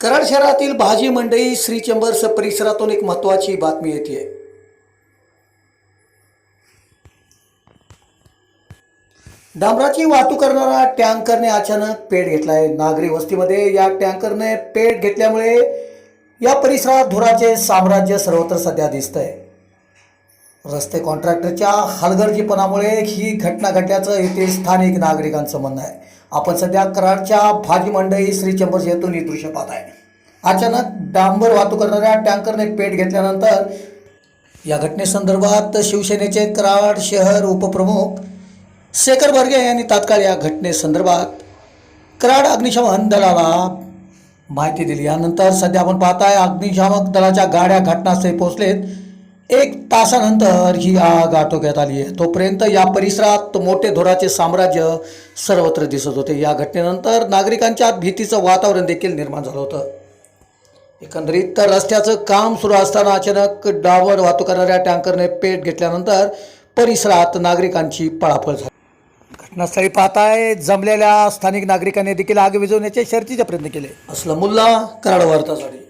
कराड शहरातील भाजी मंडई श्री चेंबर्स परिसरातून एक महत्वाची बातमी येते. डांबराची वाहतूक करणारा टँकरने अचानक पेट घेतलाय. नागरी वस्तीमध्ये या टँकरने पेट घेतल्यामुळे या परिसरात धुराचे साम्राज्य सर्वत्र सध्या दिसतंय. रस्ते कॉन्ट्रॅक्टरच्या हलगर्जीपणामुळे ही घटना घडल्याचं येथे स्थानिक नागरिकांचं म्हणणं आहे. आपण सध्या कराडच्या भाजी मंडई श्री चंबर्स येथून ही दृश्य पाहत आहे. अचानक डांबर वाहतूक करणाऱ्या टँकरने पेट घेतल्यानंतर या घटनेसंदर्भात शिवसेनेचे कराड शहर उपप्रमुख शेखर बर्गे यांनी तात्काळ या घटनेसंदर्भात कराड अग्निशमन दलाला माहिती दिली. यानंतर सध्या आपण पाहताय अग्निशामक दलाच्या गाड्या घटनास्थळी पोहोचलेत. एक तासानंतर ही आग आटोक्यात आली आहे. तोपर्यंत या परिसरात मोठे धोराचे साम्राज्य सर्वत्र दिसत होते. या घटनेनंतर नागरिकांच्या भीतीचं वातावरण देखील निर्माण झालं होतं. एकंदरीत तर रस्त्याचं काम सुरू असताना अचानक डावर वाहतूक करणाऱ्या टँकरने पेट घेतल्यानंतर परिसरात नागरिकांची पळापळ झाली. घटनास्थळी पाहताय जमलेल्या स्थानिक नागरिकांनी देखील आग विझवण्याचे शर्तीचे प्रयत्न केले. असलं मुल्ला कराड वार्तासाठी